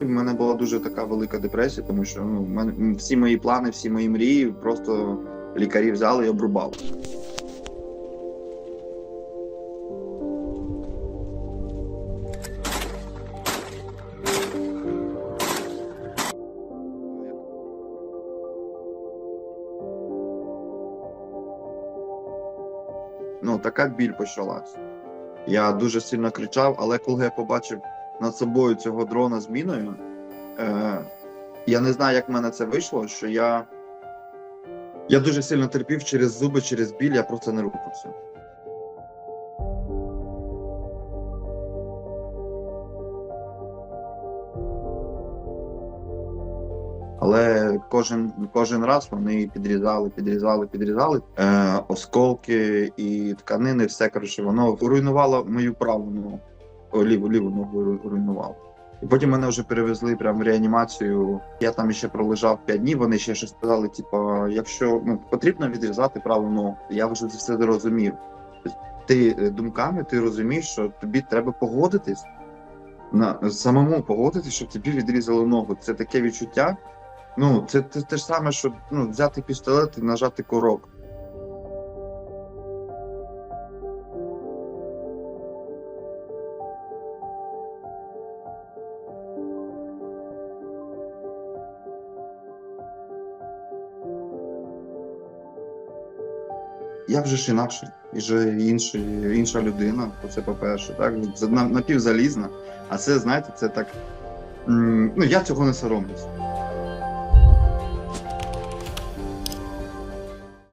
У мене була дуже така велика депресія, тому що ну, в мене всі мої плани, всі мої мрії просто лікарі взяли і обрубали. Ну, така біль почалась. Я дуже сильно кричав, але коли я побачив над собою цього дрона з міною, е, я не знаю, як в мене це вийшло, що я. Я дуже сильно терпів через зуби, через біль, я просто не рухався. Але кожен, кожен раз вони підрізали, підрізали, підрізали е, осколки і тканини, все коротше, воно руйнувало мою праву ногу, ліву, ліву ногу ру- руйнувало. І потім мене вже перевезли прямо в реанімацію. Я там ще пролежав 5 днів. Вони ще щось сказали: типу, якщо ну, потрібно відрізати праву ногу, я вже це все зрозумів. Тобто Ти е, думками ти розумієш, що тобі треба погодитись на самому погодитись, щоб тобі відрізали ногу. Це таке відчуття. Ну, це, те ж саме, що ну, взяти пістолет і нажати курок. Я вже ж інакший, вже інший, інша людина, це по-перше, так, за- напівзалізна. А це, знаєте, це так. Ну, я цього не соромлюсь.